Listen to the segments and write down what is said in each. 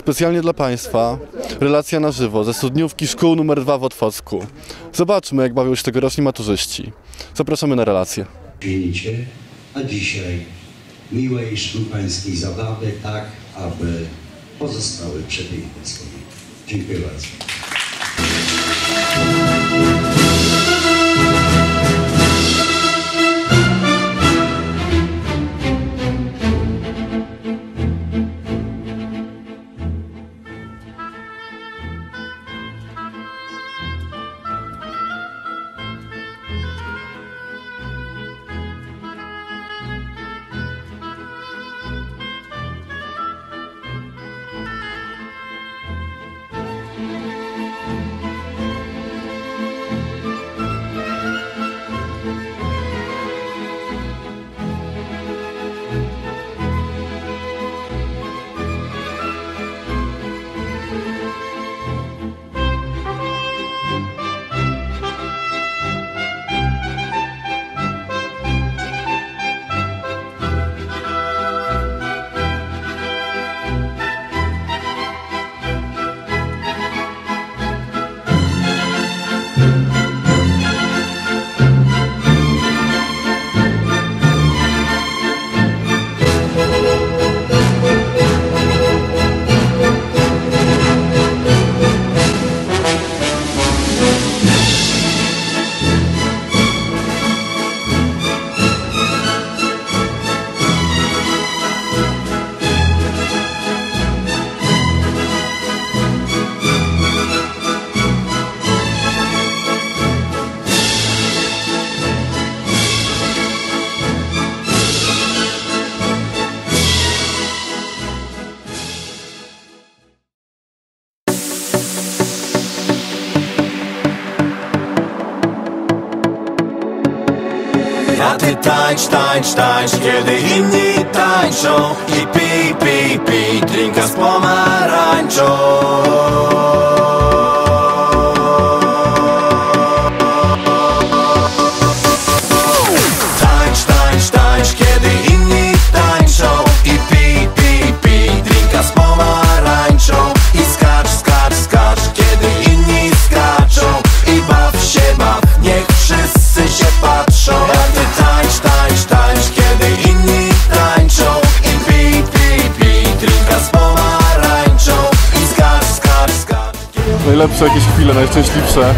Specjalnie dla Państwa relacja na żywo ze studniówki szkół nr 2 w Otwocku. Zobaczmy, jak bawią się tegoroczni maturzyści. Zapraszamy na relację. Przyjęcie, a dzisiaj miłej szkół pańskiej zabawy, tak aby pozostały przepiękne wspomnienia. Dziękuję bardzo. A ty tańcz, tańcz, tańcz, kiedy inni tańczą I pij, pij, pij, drinka z pomarańczą Najlepsze jakieś chwile, najszczęśliwsze.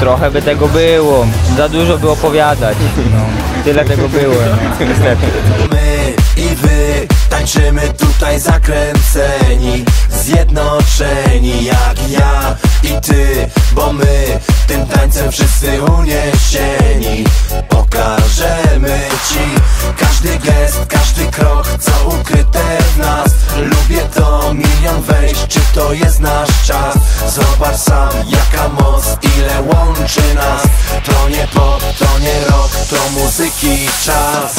Trochę by tego było. Za dużo by opowiadać. No, tyle tego było, no, niestety. My i wy tańczymy tutaj zakręceni Zjednoczeni jak ja i ty Bo my tym tańcem wszyscy uniesieni Pokażemy ci każdy gest, każdy krok Co ukryte w nas Lubię to milion wejść Czy to jest nasz czas? Sam jaka moc Ile łączy nas To nie pop, to nie rock To muzyki czas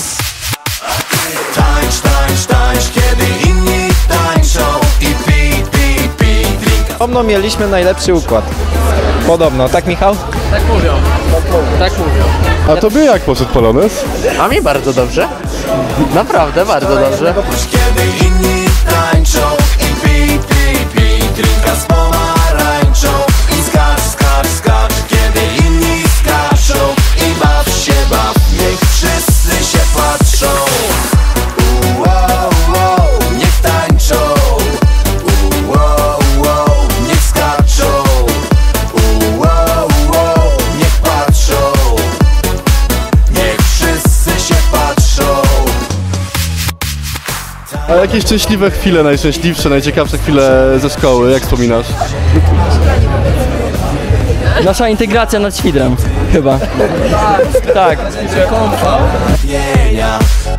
Tańcz, tańcz, tańcz, kiedy inni tańczą I pij, pij, pij, drinka Podobno mieliśmy najlepszy układ. Podobno, tak Michał? Tak mówią. Tak mówią. A tobie jak poszedł Polonez? A mi bardzo dobrze. Naprawdę bardzo dobrze. Kiedy inni tańczą I pij, pij, pij, drinka A jakieś szczęśliwe chwile, najszczęśliwsze, najciekawsze chwile ze szkoły, jak wspominasz? Nasza integracja nad świdrem, chyba. Tak.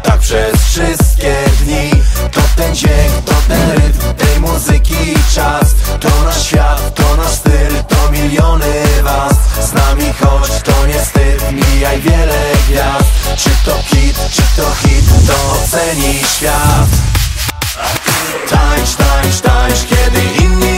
Tak przez wszystkie dni To ten dźwięk, to ten rytm tej muzyki czas To nasz świat, chodź, to nie wstyd, mijaj wiele gwiazd. Czy to hit, czy to hit, to oceni świat. Tańcz, tańcz, tańcz, kiedy inni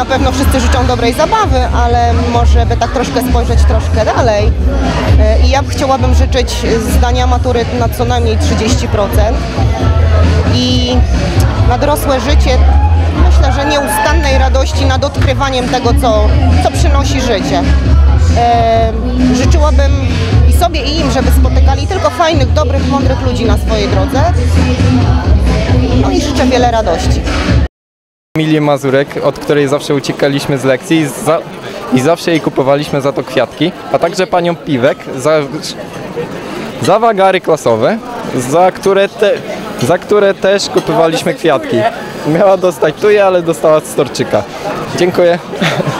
na pewno wszyscy życzą dobrej zabawy, ale może by tak troszkę spojrzeć troszkę dalej. E, I ja chciałabym życzyć zdania matury na co najmniej 30%. I na dorosłe życie myślę, że nieustannej radości nad odkrywaniem tego, co, co przynosi życie. E, życzyłabym i sobie i im, żeby spotykali tylko fajnych, dobrych, mądrych ludzi na swojej drodze. No i życzę wiele radości. Emilii Mazurek, od której zawsze uciekaliśmy z lekcji i, za, i zawsze jej kupowaliśmy za to kwiatki, a także panią Piwek za, za wagary klasowe, za które, te, za które też kupowaliśmy kwiatki. Miała dostać tuje, ale dostała z Storczyka. Dziękuję.